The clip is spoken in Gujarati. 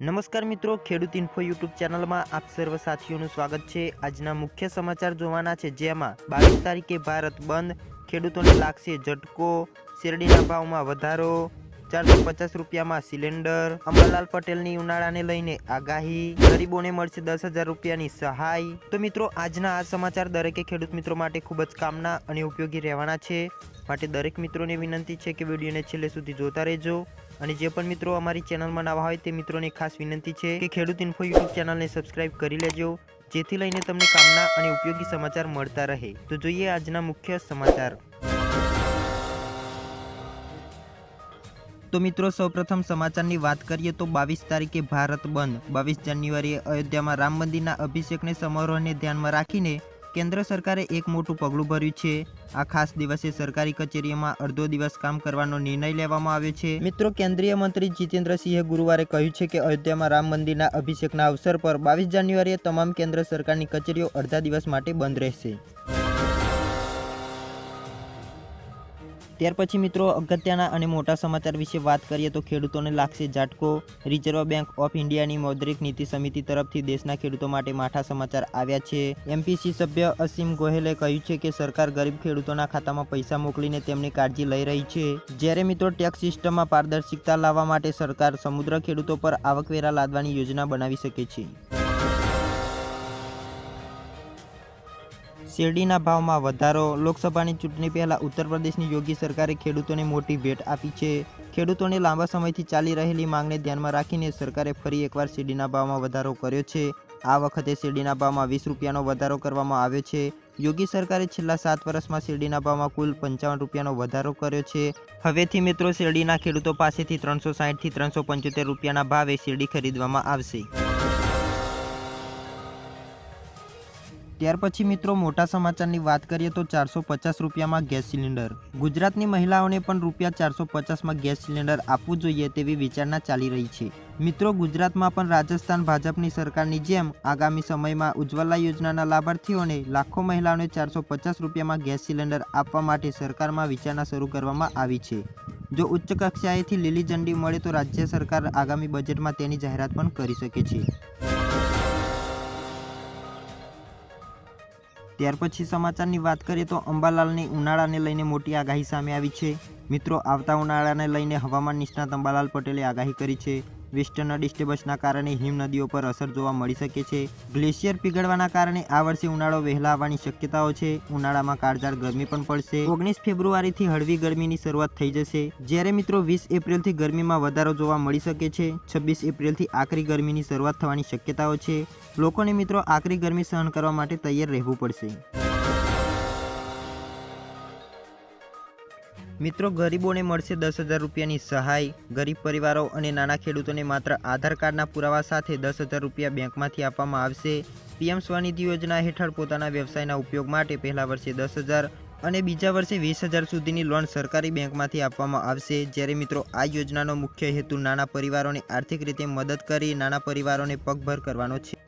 નમસ્કાર મિત્રો, ખેડૂત ઇન્ફો યુટ્યુબ ચેનલમાં આપ સર્વ સાથીઓનું સ્વાગત છે. આજના મુખ્ય સમાચાર જોવાના છે, જેમાં બાવીસ તારીખે ભારત બંધ, ખેડૂતોને લાગશે ઝટકો, શેરડીના ભાવમાં વધારો ચારસો પચાસ રૂપિયામાં સિલિન્ડર. અંબાલાલ પટેલની ઉનાળાને લઈને આગાહી. ગરીબોને મળશે દસ હજાર રૂપિયાની સહાય. તો મિત્રો, આજના આ સમાચાર દરેકે ખેડૂત મિત્રો માટે ખૂબ જ કામના અને ઉપયોગી રહેવાના છે. માટે દરેક મિત્રોને વિનંતી છે કે વિડીયોને છેલ્લે સુધી જોતા રહેજો. અને જે પણ મિત્રો અમારી ચેનલમાં નવા હોય તે મિત્રોને ખાસ વિનંતી છે કે ખેડૂત ઇન્ફો યુટ્યુબ ચેનલને સબસ્ક્રાઇબ કરી લેજો, જેથી લઈને તમને કામના અને ઉપયોગી સમાચાર મળતા રહે. તો જોઈએ આજના મુખ્ય સમાચાર. તો મિત્રો, સૌપ્રથમ સમાચારની વાત કરીએ તો બાવીસ તારીખે ભારત બંધ. બાવીસ જાન્યુઆરીએ અયોધ્યામાં રામ મંદિરના અભિષેકને સમારોહને ધ્યાનમાં રાખીને કેન્દ્ર સરકારે એક મોટું પગલું ભર્યું છે. આ ખાસ દિવસે સરકારી કચેરીઓમાં અડધો દિવસ કામ કરવાનો નિર્ણય લેવામાં આવ્યો છે. મિત્રો, કેન્દ્રીય મંત્રી જીતેન્દ્રસિંહે ગુરુવારે કહ્યું છે કે અયોધ્યામાં રામ મંદિરના અભિષેકના અવસર પર બાવીસ જાન્યુઆરીએ તમામ કેન્દ્ર સરકારની કચેરીઓ અડધા દિવસ માટે બંધ રહેશે. ત્યાર પછી મિત્રો અગત્યના અને મોટા સમાચાર વિશે વાત કરીએ તો ખેડૂતોને લાગશે ઝાટકો. રિઝર્વ બેંક ઓફ ઇન્ડિયાની મૌદ્રિક નીતિ સમિતિ તરફથી દેશના ખેડૂતો માટે માઠા સમાચાર આવ્યા છે. એમપીસી સભ્ય અસીમ ગોહેલે કહ્યું છે કે સરકાર ગરીબ ખેડૂતોના ખાતામાં પૈસા મોકલીને તેમની કાળજી લઈ રહી છે. જ્યારે મિત્રો ટેક્સ સિસ્ટમમાં પારદર્શિકતા લાવવા માટે સરકાર સમુદ્ર ખેડૂતો પર આવકવેરા લાદવાની યોજના બનાવી શકે છે. શેરડીના ભાવમાં વધારો. લોકસભાની ચૂંટણી પહેલાં ઉત્તર પ્રદેશની યોગી સરકારે ખેડૂતોને મોટી ભેટ આપી છે. ખેડૂતોને લાંબા સમયથી ચાલી રહેલી માંગને ધ્યાનમાં રાખીને સરકારે ફરી એકવાર શેરડીના ભાવમાં વધારો કર્યો છે. આ વખતે શેરડીના ભાવમાં વીસ રૂપિયાનો વધારો કરવામાં આવ્યો છે. યોગી સરકારે છેલ્લા સાત વર્ષમાં શેરડીના ભાવમાં કુલ પંચાવન રૂપિયાનો વધારો કર્યો છે. હવેથી મિત્રો શેરડીના ખેડૂતો પાસેથી ત્રણસો સાહીઠથી ત્રણસો પંચોતેર રૂપિયાના ભાવે શેરડી ખરીદવામાં આવશે. ત્યાર પછી મિત્રો મોટા સમાચારની વાત કરીએ તો ચારસો પચાસ રૂપિયામાં ગેસ સિલિન્ડર. ગુજરાતની મહિલાઓને પણ રૂપિયા ચારસો પચાસમાં ગેસ સિલિન્ડર આપવું જોઈએ તેવી વિચારણા ચાલી રહી છે. મિત્રો, ગુજરાતમાં પણ રાજસ્થાન ભાજપની સરકારની જેમ આગામી સમયમાં ઉજ્જવલા યોજનાના લાભાર્થીઓને લાખો મહિલાઓને ચારસો પચાસ રૂપિયામાં ગેસ સિલિન્ડર આપવા માટે સરકારમાં વિચારણા શરૂ કરવામાં આવી છે. જો ઉચ્ચ કક્ષાએથી લીલી ઝંડી મળે તો રાજ્ય સરકાર આગામી બજેટમાં તેની જાહેરાત પણ કરી શકે છે. ત્યાર પછી સમાચારની વાત કરીએ તો અંબાલાલની ઉનાળાને લઈને મોટી આગાહી સામે આવી છે. મિત્રો, આવતા ઉનાળાને લઈને હવામાન નિષ્ણાત અંબાલાલ પટેલે આગાહી કરી છે. વેસ્ટર્ન ડિસ્ટર્બન્સના કારણે હિમ નદીઓ પર અસર જોવા મળી શકે છે. ગ્લેશિયર પીગળવાના કારણે આ વર્ષે ઉનાળો વહેલા આવવાની શક્યતાઓ છે. ઉનાળામાં કાળઝાળ ગરમી પણ પડશે. ઓગણીસ ફેબ્રુઆરીથી હળવી ગરમીની શરૂઆત થઈ જશે. જ્યારે મિત્રો વીસ એપ્રિલથી ગરમીમાં વધારો જોવા મળી શકે છે. છવ્વીસ એપ્રિલથી આકરી ગરમીની શરૂઆત થવાની શક્યતાઓ છે. લોકોને મિત્રો આકરી ગરમી સહન કરવા માટે તૈયાર રહેવું પડશે. મિત્રો, ગરીબોને મળશે દસ હજાર રૂપિયાની સહાય. ગરીબ પરિવારો અને નાના ખેડૂતોને માત્ર આધાર કાર્ડના પુરાવા સાથે દસ હજાર રૂપિયા બેંકમાંથી આપવામાં આવશે. પીએમ સ્વનિધિ યોજના હેઠળ પોતાના વ્યવસાયના ઉપયોગ માટે પહેલા વર્ષે દસ હજાર અને બીજા વર્ષે વીસ હજાર સુધીની લોન સરકારી બેંકમાંથી આપવામાં આવશે. જ્યારે મિત્રો, આ યોજનાનો મુખ્ય હેતુ નાના પરિવારોને આર્થિક રીતે મદદ કરી, નાના પરિવારોને પગભર કરવાનો છે.